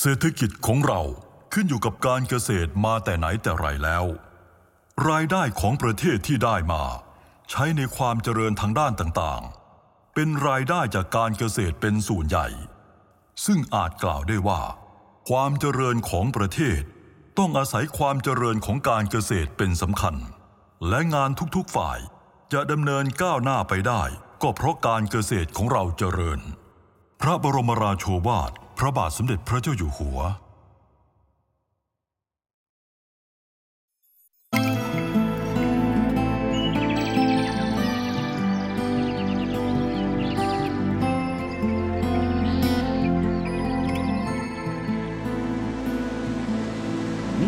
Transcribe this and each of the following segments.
เศรษฐกิจของเราขึ้นอยู่กับการเกษตรมาแต่ไหนแต่ไรแล้ว รายได้ของประเทศที่ได้มา ใช้ในความเจริญทางด้านต่างๆ เป็นรายได้จากการเกษตรเป็นส่วนใหญ่ ซึ่งอาจกล่าวได้ว่า ความเจริญของประเทศ ต้องอาศัยความเจริญของการเกษตรเป็นสำคัญ และงานทุกๆฝ่ายจะดำเนินก้าวหน้าไปได้ ก็เพราะการเกษตรของเราเจริญ พระบรมราโชวาท พระบาทสมเด็จพระเจ้าอยู่หัว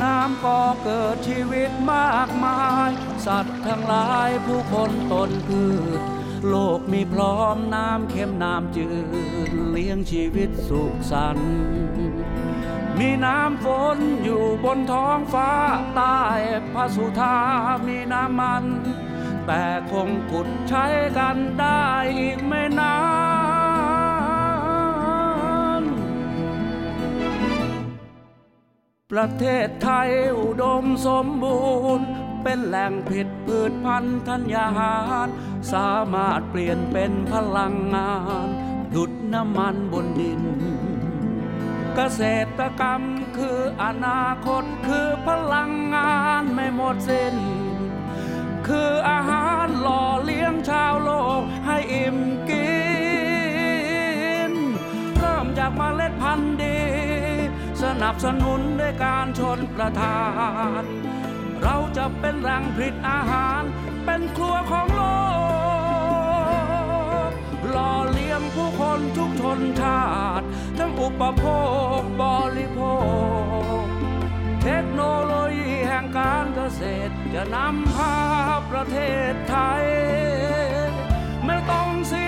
น้ำก็เกิดชีวิตมากมาย สัตว์ทั้งหลายผู้คนตนพืช โลกมีพร้อมน้ำเค็มน้ำจืดเลี้ยงชีวิตสุขสันต์มีน้ำฝนอยู่บนท้องฟ้าใต้พระสุธามีน้ำมัน แต่คงขุดใช้กันได้อีกไม่นานประเทศไทยอุดมสมบูรณ์ เป็นแหล่งผิดพืชพันธุ์ธัญญาหาร สามารถเปลี่ยนเป็นพลังงานดุดน้ำมันบนดิน เกษตรกรรมคืออนาคตคือพลังงานไม่หมดสิ้น คืออาหารหล่อเลี้ยงชาวโลกให้อิ่มกิน เริ่มจากเมล็ดพันธุ์ดี สนับสนุนด้วยการชนประทาน เราจะเป็นแหล่งผลิตอาหาร เป็นครัวของโลกหล่อเลี้ยงผู้คนทุกชนชาติ ทั้งอุปโภคบริโภค เทคโนโลยีแห่งการเกษตร จะนำพาประเทศไทย ไม่ต้องเสีย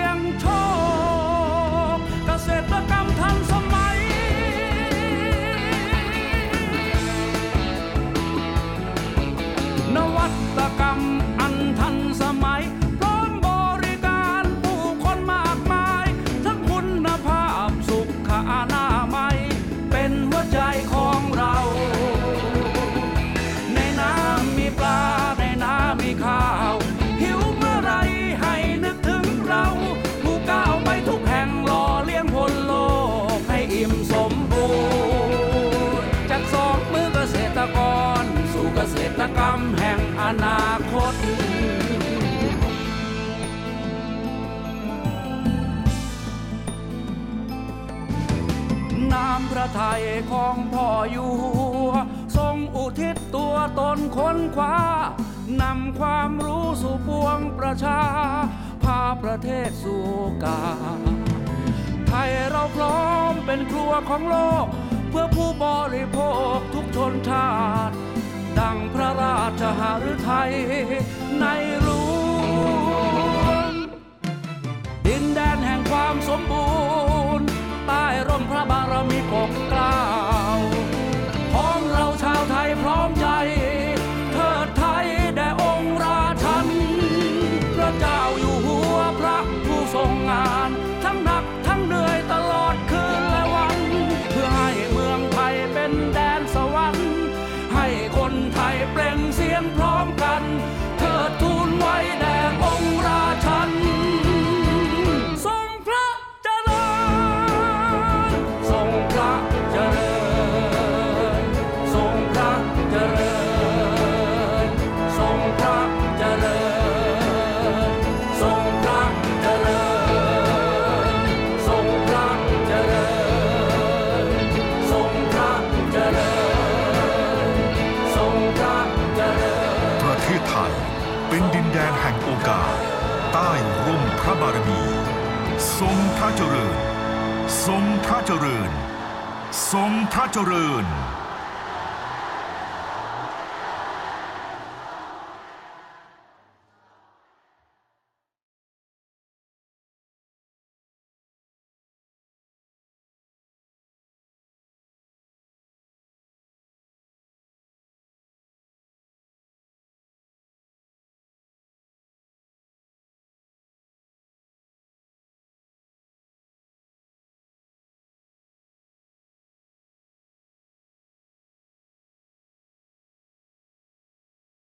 อนาคต น้ำพระทัยของพ่ออยู่หัวทรงอุทิศตัวตนค้นคว้านำความรู้สู่ปวงประชา พาประเทศสู่กา ไทยเราพร้อมเป็นครัวของโลก เพื่อผู้บริโภคทุกชนชาติ ดังพระร ชหฤทัยในหลวงดินแดนแห่งความสมบูรณ์ ใต้ร่มพระบารมีปกเกล้า กันพร้อม ศไทย เป็นดินแดนแห่งโอกาส ใต้ร่มพระบารมี ทรงพระเจริญ ทรงพระเจริญ ทรงพระเจริญ